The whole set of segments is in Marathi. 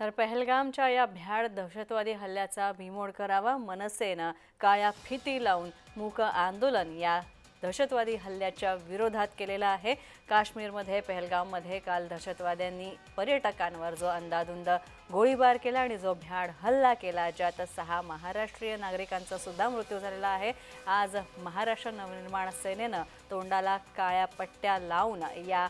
तर पहलगामच्या या भ्याड दहशतवादी हल्ल्याचा बिमोड करावा मनसेनं काळ्या फिती लावून मूक आंदोलन या दहशतवादी हल्ल्याच्या विरोधात केलेलं आहे. काश्मीरमध्ये पहलगाममध्ये काल दहशतवाद्यांनी पर्यटकांवर जो अंदाधुंद गोळीबार केला आणि जो भ्याड हल्ला केला ज्यात सहा महाराष्ट्रीय नागरिकांचा सुद्धा मृत्यू झालेला आहे. आज महाराष्ट्र नवनिर्माण सेनेनं तोंडाला काळ्या पट्ट्या लावून या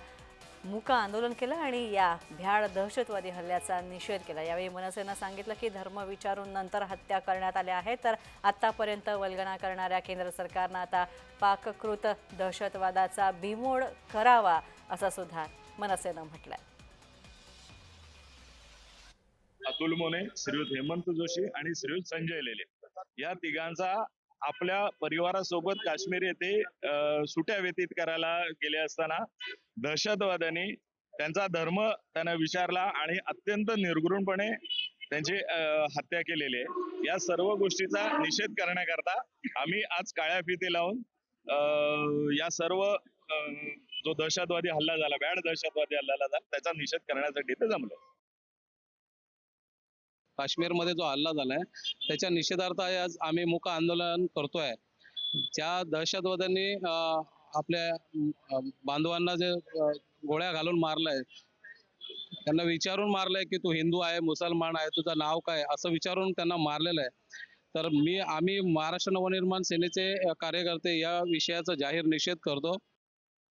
मुका आंदोलन केलं आणि या भ्याड दहशतवादी हल्ल्याचा निषेध केला. यावेळी मनसेनं सांगितलं की धर्म विचारून नंतर हत्या करण्यात आल्या आहेत तर आत्तापर्यंत वल्गना करणाऱ्या केंद्र सरकारनं आता पाककृत दहशतवादाचा बिमोड करावा असं सुद्धा मनसेनं म्हटलंय. अतुल मोने श्रीयुत हेमंत जोशी आणि श्रीयुत संजय लेले. या तिघांचा आपल्या परिवारासोबत काश्मीर येथे अं, सुट्या व्यतीत करायला गेले असताना दहशतवाद्यांनी त्यांचा धर्म त्यांना विचारला आणि अत्यंत निर्घृणपणे त्यांची हत्या केलेली आहे. या सर्व गोष्टीचा निषेध करण्याकरता आम्ही आज काळ्या फिती लावून अं, या सर्व अं, जो दहशतवादी हल्ला झाला बॅड दहशतवादी हल्ला झाला त्याचा निषेध करण्यासाठी ते जमलं काश्मीरमध्ये जो हल्ला झालाय त्याच्या निषेधार्थ आज आम्ही मूक आंदोलन करतोय. ज्या दहशतवाद्यांनी आपल्या बांधवांना जे गोळ्या घालून मारलंय त्यांना विचारून मारलंय की तू हिंदू आहे मुसलमान आहे तुझं नाव काय असं विचारून त्यांना मारलेलं आहे. तर मी आम्ही महाराष्ट्र नवनिर्माण सेनेचे कार्यकर्ते या विषयाचा जाहीर निषेध करतो.